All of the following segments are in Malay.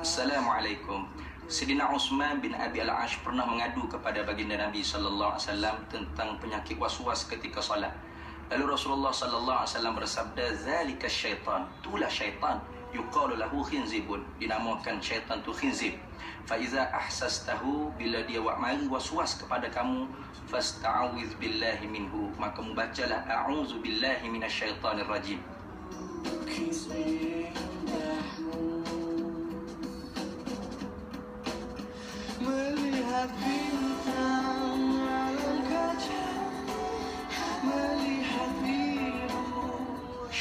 Assalamualaikum. Sidina Uthman bin Abi Al-Ash pernah mengadu kepada baginda Nabi sallallahu alaihi wasallam tentang penyakit waswas ketika solat. Lalu Rasulullah sallallahu alaihi wasallam bersabda, "Zalika syaitan." Itulah syaitan. Yuqalu lahu khinzibun. Dinamakan syaitan tu khinzib. Fa iza ahsastahu bila dia buat mari waswas kepada kamu, fasta'awiz billahi minhu. Maka membacalah a'udzu billahi minasyaitonir rajim.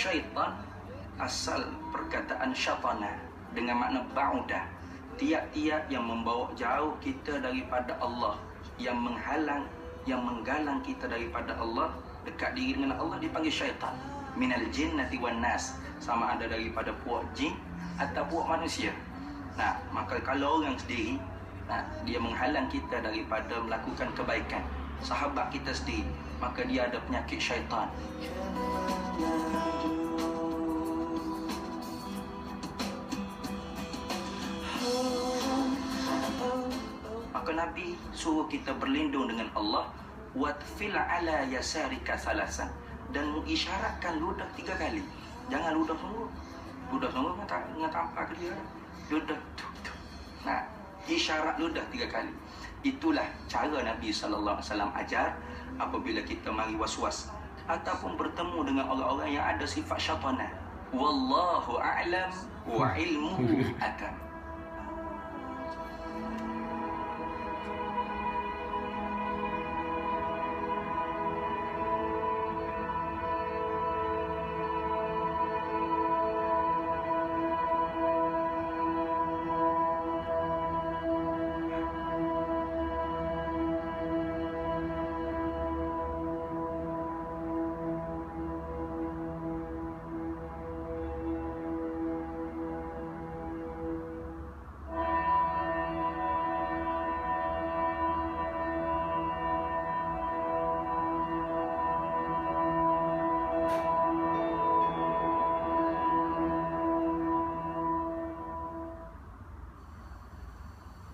Syaitan asal perkataan syatana dengan makna ba'udah. Tiap-tiap yang membawa jauh kita daripada Allah. Yang menghalang yang menggalang kita daripada Allah. Dekat diri dengan Allah dipanggil syaitan minal jinnati wan nas. Sama ada daripada puak jin atau puak manusia. Nah maka kalau orang sendiri nah, dia menghalang kita daripada melakukan kebaikan. Sahabat kita sendiri maka dia ada penyakit syaitan. Maka Nabi suruh kita berlindung dengan Allah watfil ala yasarika salasan dan mengisyaratkan ludah tiga kali. Jangan ludah semua. Ludah semua dengan, tak, dengan tampak dia. Ludah tu, tu. Nah, isyarat ludah tiga kali. Itulah cara Nabi sallallahu alaihi wasallam ajar apabila kita mari waswas ataupun bertemu dengan orang-orang yang ada sifat syaitanah. Wallahu a'lam wa ilmuhu atam.